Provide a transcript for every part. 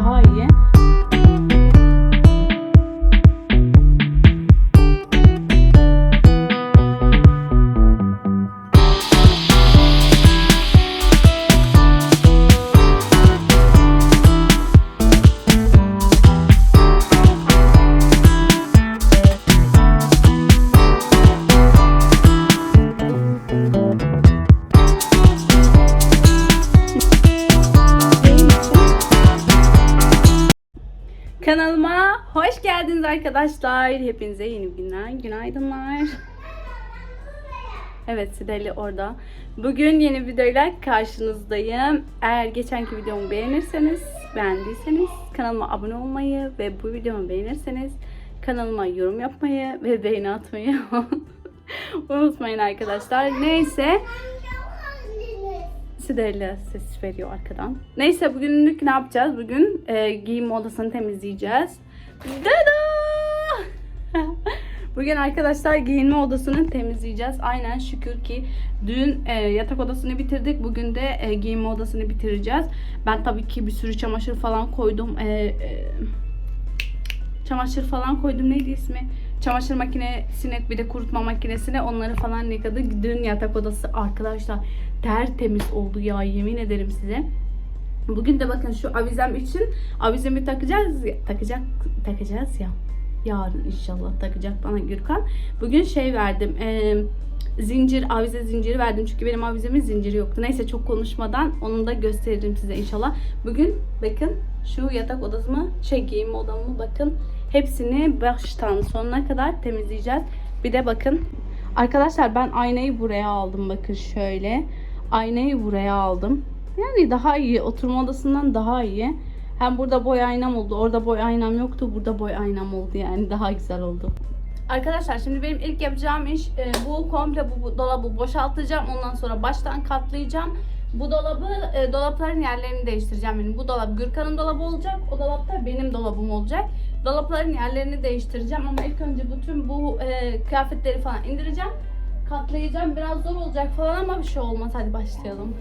daha iyi. Kanalıma hoş geldiniz arkadaşlar. Hepinize yeni günler, günaydınlar. Evet Sideli orada. Bugün yeni videoyla karşınızdayım. Eğer geçenki videomu beğenirseniz, beğendiyseniz kanalıma abone olmayı ve bu videomu beğenirseniz kanalıma yorum yapmayı ve beğeni atmayı unutmayın arkadaşlar. Neyse Sideli ses veriyor arkadan. Neyse bugünlük ne yapacağız? Bugün e, giyinme odasını temizleyeceğiz. Dada! Bugün arkadaşlar giyinme odasını temizleyeceğiz. Aynen şükür ki dün e, yatak odasını bitirdik. Bugün de e, giyinme odasını bitireceğiz. Ben tabii ki bir sürü çamaşır falan koydum. E, e, çamaşır falan koydum. Neydi ismi? Çamaşır makinesine bir de kurutma makinesine onları falan yıkadık. Dün yatak odası arkadaşlar tertemiz oldu ya yemin ederim size. Bugün de bakın şu avizem için avizemi takacağız ya, takacak takacağız ya. Yarın inşallah takacak bana Gürkan. Bugün şey verdim. E, zincir, avize zinciri verdim. Çünkü benim avizemin zinciri yoktu. Neyse çok konuşmadan onu da gösteririm size inşallah. Bugün bakın şu yatak odasımı, şey giyinme odamı bakın. Hepsini baştan sonuna kadar temizleyeceğiz. Bir de bakın. Arkadaşlar ben aynayı buraya aldım. Bakın şöyle. Aynayı buraya aldım. Yani daha iyi. Oturma odasından daha iyi. Hem burada boy aynam oldu. Orada boy aynam yoktu. Burada boy aynam oldu. Yani daha güzel oldu. Arkadaşlar şimdi benim ilk yapacağım iş e, bu komple bu, bu dolabı boşaltacağım. Ondan sonra baştan katlayacağım. Bu dolabı e, dolapların yerlerini değiştireceğim. Yani bu dolap Gürkan'ın dolabı olacak. O dolapta benim dolabım olacak. Dolapların yerlerini değiştireceğim ama ilk önce bütün bu e, kıyafetleri falan indireceğim. Katlayacağım. Biraz zor olacak falan ama bir şey olmaz. Hadi başlayalım.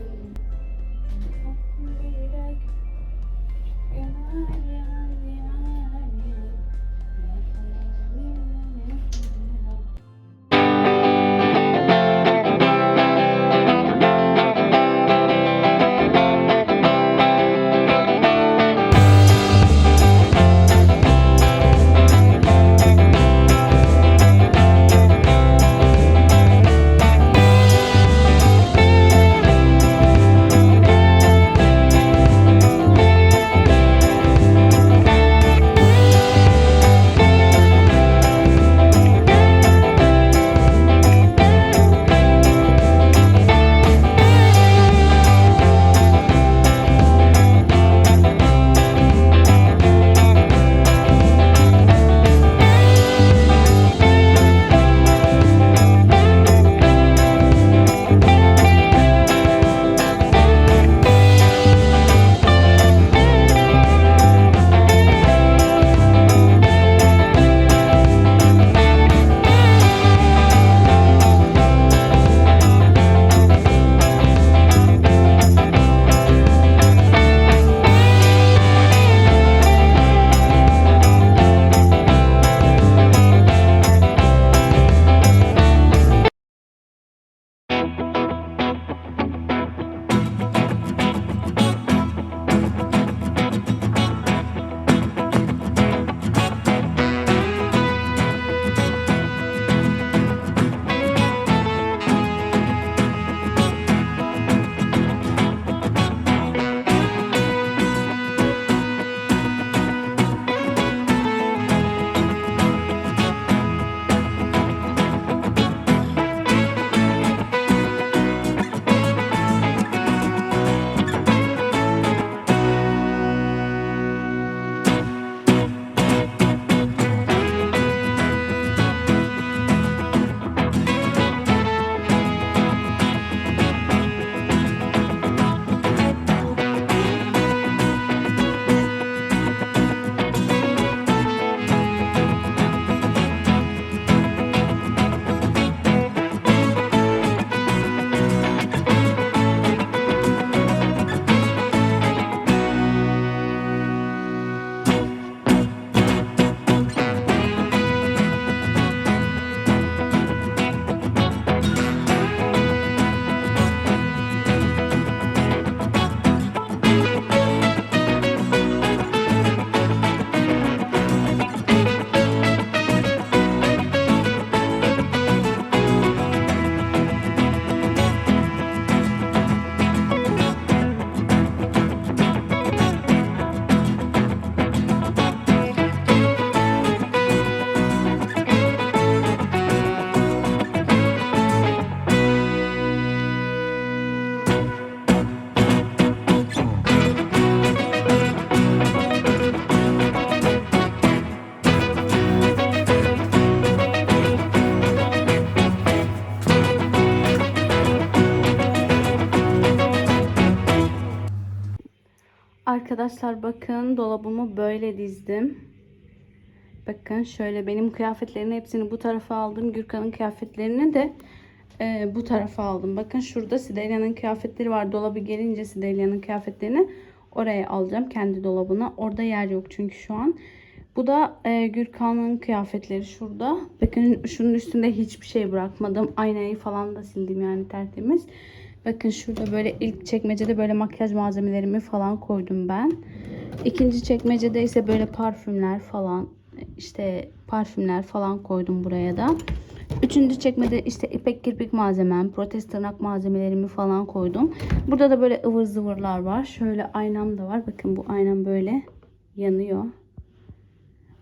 Arkadaşlar bakın dolabımı böyle dizdim. Bakın şöyle benim kıyafetlerin hepsini bu tarafa aldım. Gürkan'ın kıyafetlerini de e, bu tarafa aldım. Bakın şurada Sidelya'nın kıyafetleri var. Dolabı gelince Sidelya'nın kıyafetlerini oraya alacağım. Kendi dolabına. Orada yer yok çünkü şu an. Bu da e, Gürkan'ın kıyafetleri şurada. Bakın şunun üstünde hiçbir şey bırakmadım. Aynayı falan da sildim yani tertemiz. Bakın şurada böyle ilk çekmecede böyle makyaj malzemelerimi falan koydum ben. İkinci çekmecede ise böyle parfümler falan işte parfümler falan koydum buraya da. Üçüncü çekmede işte ipek kirpik malzemem, protez tırnak malzemelerimi falan koydum. Burada da böyle ıvır zıvırlar var. Şöyle aynam da var. Bakın bu aynam böyle yanıyor.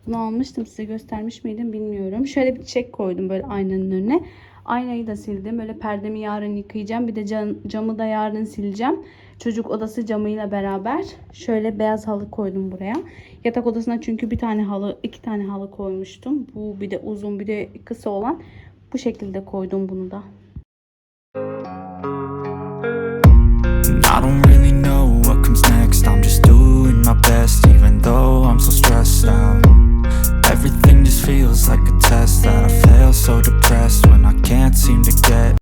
Bunu almıştım size göstermiş miydim bilmiyorum. Şöyle bir çiçek koydum böyle aynanın önüne. Aynayı da sildim. Böyle perdemi yarın yıkayacağım. Bir de cam, camı da yarın sileceğim. Çocuk odası camıyla beraber şöyle beyaz halı koydum buraya. Yatak odasına çünkü bir tane halı, iki tane halı koymuştum. Bu bir de uzun bir de kısa olan. Bu şekilde koydum bunu da. Everything just feels like a that I fail, so depressed when I can't seem to get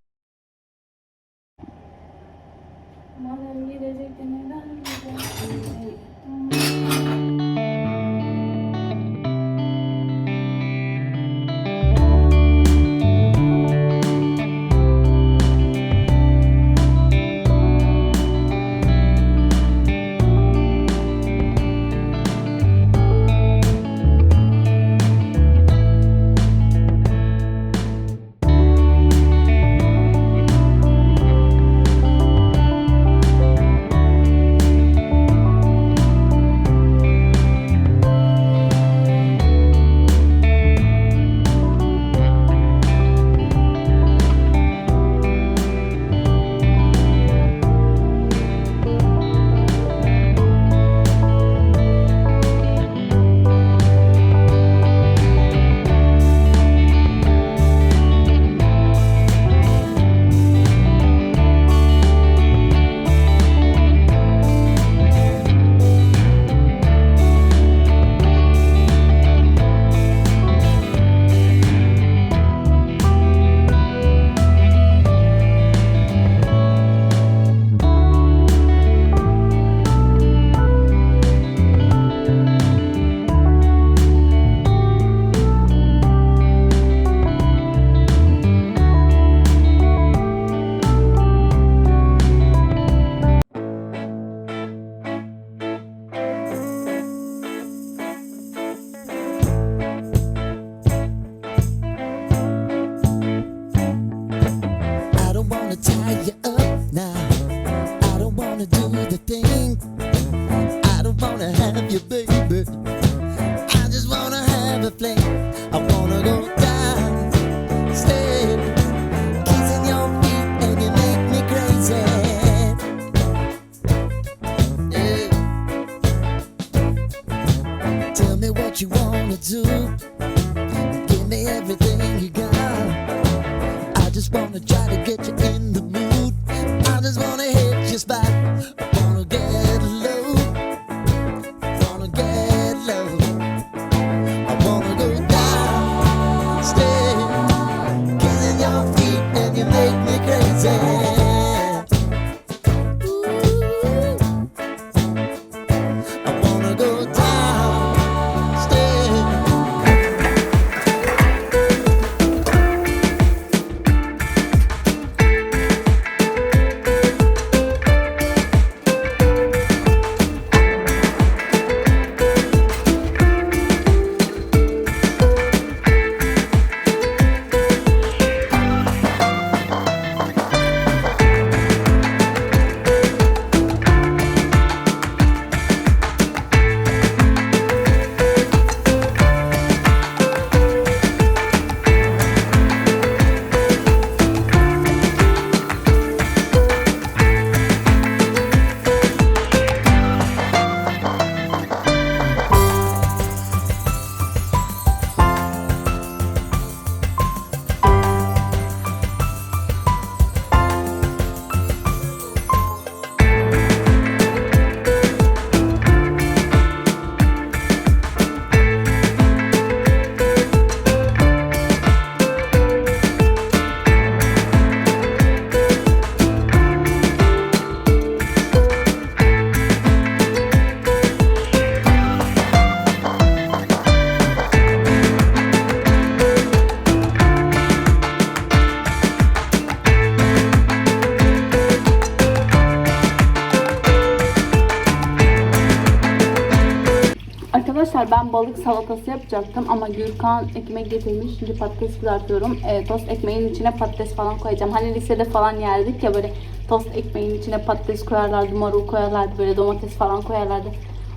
balık salatası yapacaktım ama Gürkan ekmek getirmiş. Şimdi patates kızartıyorum. Ee, tost ekmeğin içine patates falan koyacağım. Hani lisede falan yerdik ya böyle tost ekmeğin içine patates koyarlardı, marul koyarlardı, böyle domates falan koyarlardı.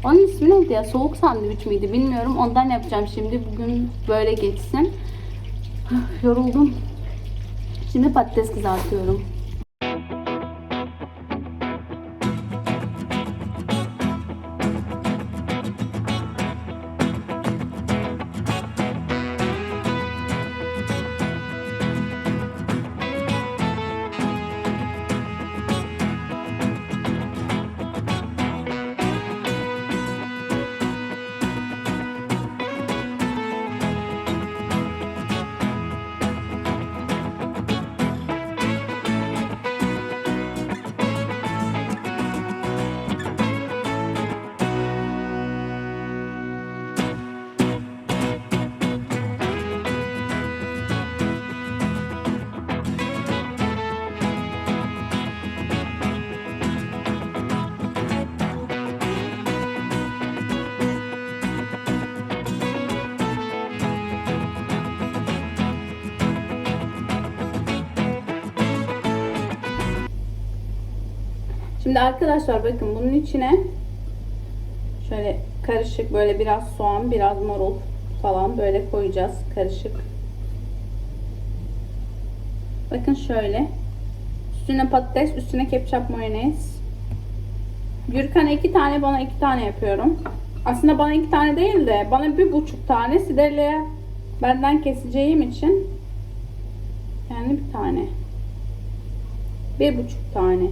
Onun ismi neydi ya? Soğuk sandviç miydi bilmiyorum. Ondan yapacağım şimdi. Bugün böyle geçsin. Yoruldum. Şimdi patates kızartıyorum. Şimdi arkadaşlar bakın bunun içine şöyle karışık böyle biraz soğan, biraz marul falan böyle koyacağız karışık. Bakın şöyle. Üstüne patates, üstüne ketçap mayonez. Gürkan'a iki tane, bana iki tane yapıyorum. Aslında bana iki tane değil de bana bir buçuk tane Siderle'ye benden keseceğim için yani bir tane. Bir buçuk tane.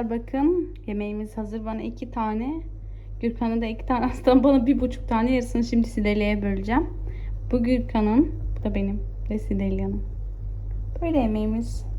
Arkadaşlar bakın yemeğimiz hazır. Bana iki tane. Gürkan'a da iki tane. Aslında bana bir buçuk tane yarısını şimdi Sidelya'ya böleceğim. Bu Gürkan'ın. Bu da benim. Ve Sidelya'nın. Böyle yemeğimiz.